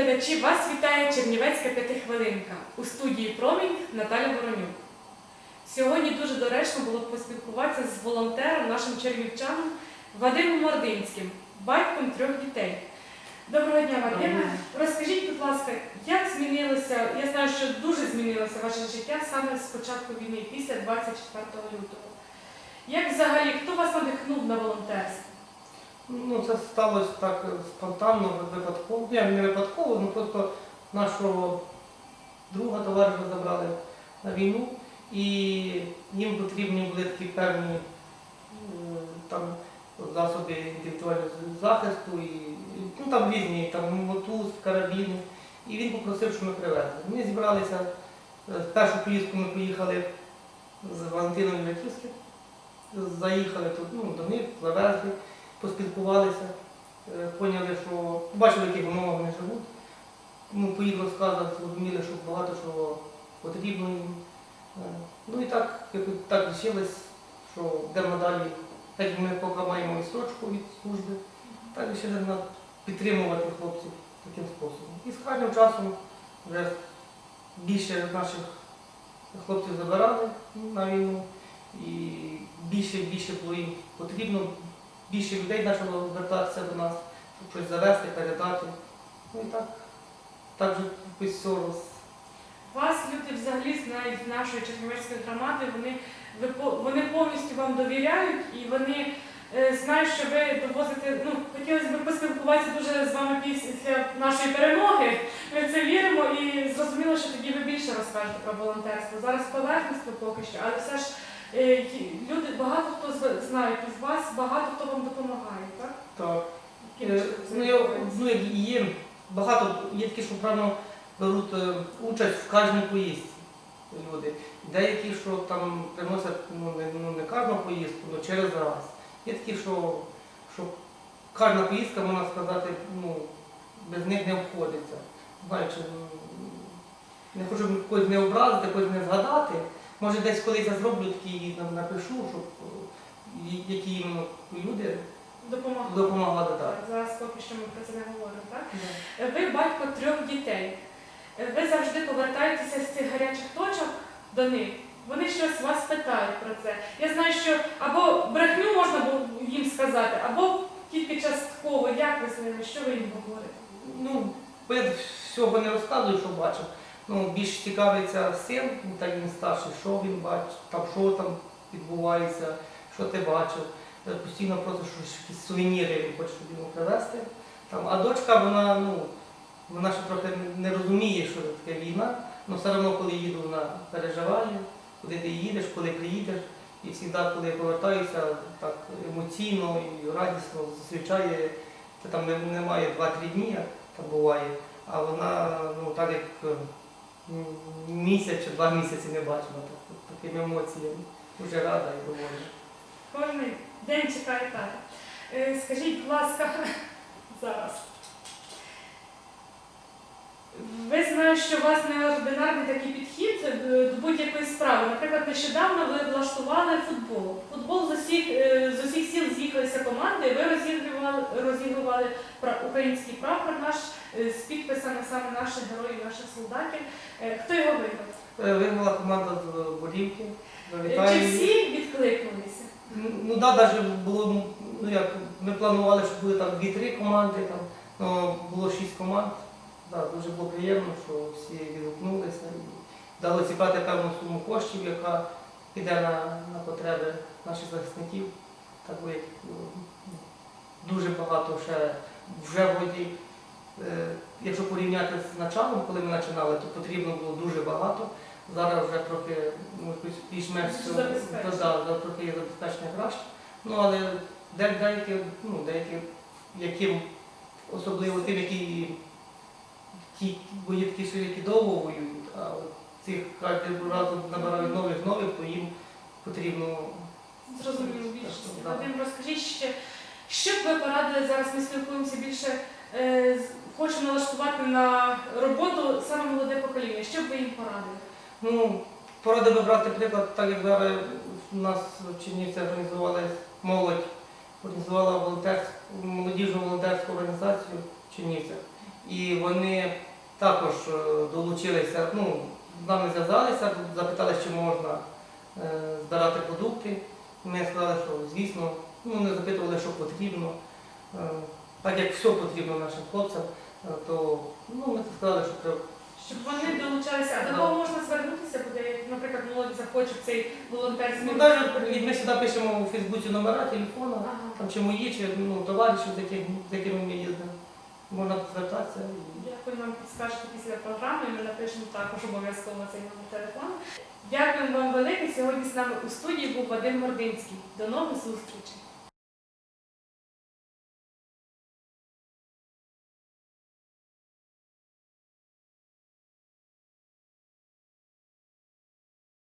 глядачі, вас вітає Чернівецька п'ятихвилинка у студії Промінь Наталя Воронюк. Сьогодні дуже доречно було поспілкуватися з волонтером, нашим чернівчаном Вадимом Мординським, батьком трьох дітей. Доброго дня, Вадиме. Розкажіть, будь ласка, як змінилося, я знаю, що дуже змінилося ваше життя саме з початку війни, після 24 лютого. Як взагалі, хто вас надихнув на волонтерство? Ну, це сталося так спонтанно, випадково. Ні, не випадково, ну просто нашого друга товариша забрали на війну, і їм потрібні були такі певні е, там, засоби індивідуального захисту, і, ну там різні, там мотуз, карабіни. І він попросив, щоб ми привезли. Ми зібралися. е, Першу поїздку ми поїхали з Валентином Вятівським, заїхали тут ну, до них, завезли поспілкувалися, е, поняли, що бачили, в яких умовах вони живуть. Ну, по їх розказах зрозуміли, що багато чого потрібно їм. Е, Ну і так, якось так лишилось, що йдемо далі, так як ми поки маємо істочку від служби, так вирішили на- підтримувати хлопців таким способом. І з кожним часом вже більше наших хлопців забирали на війну, і більше і більше було їм потрібно більше людей почало звертатися до нас, щось завести, передати. Ну і так, так же все роз. Вас люди взагалі знають нашої Чернівецької громади, вони, вони повністю вам довіряють і вони е, знають, що ви довозите. Ну, хотілося б поспілкуватися дуже з вами після нашої перемоги. Ми це віримо і зрозуміло, що тоді ви більше розкажете про волонтерство. Зараз поверхностно поки що, але все ж люди, багато хто з- знають із вас, багато хто вам допомагає, так? Так. Е, Ну, я, ну, як є багато, є такі, що правильно беруть е, участь в кожній поїздці люди. Деякі, що там приносять ну, не, ну, не кожну поїздку, але через раз. Є такі, що, що кожна поїздка, можна сказати, ну, без них не обходиться. Знаючи, ну, не хочу когось не образити, когось не згадати. Може десь колись я зроблю такі напишу, щоб е, які іменно люди Допомагає. допомагали так. Так, Зараз поки що ми про це не говоримо, так? Е, Ви батько трьох дітей. Ви завжди повертаєтеся з цих гарячих точок до них. Вони щось вас питають про це. Я знаю, що або брехню можна було їм сказати, або тільки частково. Як ви з ними, що ви їм говорите? Ну, я всього не розказую, що бачив. Ну, більш цікавиться син, ну, та він старший, що він бачить, там, що там відбувається, що ти бачив. Е, Постійно просто щось, якісь сувеніри він хоче йому привезти. Там, а дочка, вона, ну, вона ще трохи не розуміє, що це таке війна, але все одно, коли їду, вона переживає, куди ти їдеш, коли приїдеш. І завжди, коли я повертаюся, так емоційно і радісно зустрічає, це там немає 2-3 дні, як там буває, а вона ну, так як е, місяць чи два місяці не бачила так, такими емоціями. Дуже рада і довольна. Кожен день чекає тата. Е, Скажіть, будь ласка, зараз. Ви знаєте, що у вас неординарний такий підхід е, до будь-якої справи. Наприклад, нещодавно ви влаштували футбол. Футбол з усіх, е, з усіх сіл з'їхалися команди, і ви розігрували, розігрували український прапор наш е, з підписами саме наших героїв, наших солдатів. Е, Хто його виграв? Е, Вигнала команда з Е, Чи всі відкликнулися? Ну так, да, навіть було, ну як, ми планували, що буде там 2-3 команди, там, ну, було 6 команд. Да, дуже було приємно, що всі відгукнулися і дали зібрати певну суму коштів, яка піде на, на потреби наших захисників. Так би, як, ну, дуже багато ще вже вроді, е, якщо порівняти з началом, коли ми починали, то потрібно було дуже багато. Зараз вже трохи ну, більш-менш трохи є забезпечення краще. Ну але деякі, ну, деякі, яким, особливо тим, які ті боївки, що які довго воюють, а цих кожного разу набирають нових нових, то їм потрібно Зрозуміло більше. Вадим, розкажіть ще, що б ви порадили зараз? Ми спілкуємося більше, е, хочемо налаштувати на роботу саме молоде покоління. Що б ви їм порадили? Ну, порадив би брати приклад, так як зараз у нас в Чернівці організували молодь, організувала молодіжну волонтерську організацію в Чернівцях. І вони також е, долучилися, ну, з нами зв'язалися, запитали, чи можна е, збирати продукти. Ми сказали, що звісно, ну, вони запитували, що потрібно. Е, Так як все потрібно нашим хлопцям, е, то ну, ми сказали, що треба. Щоб вони долучалися, а до кого можна звернутися, буде, наприклад, молодь захоче цей волонтерський Ну, навіть ми сюди пишемо у Фейсбуці номера телефона, Ага. там чи мої, чи ну, товаришів, з якими ми їздимо. Можна звертатися. Дякую вам підскажете після програми. Ми напишемо також обов'язково цей номер телефону. Дякую вам велике. Сьогодні з нами у студії був Вадим Гординський. До нових зустрічей.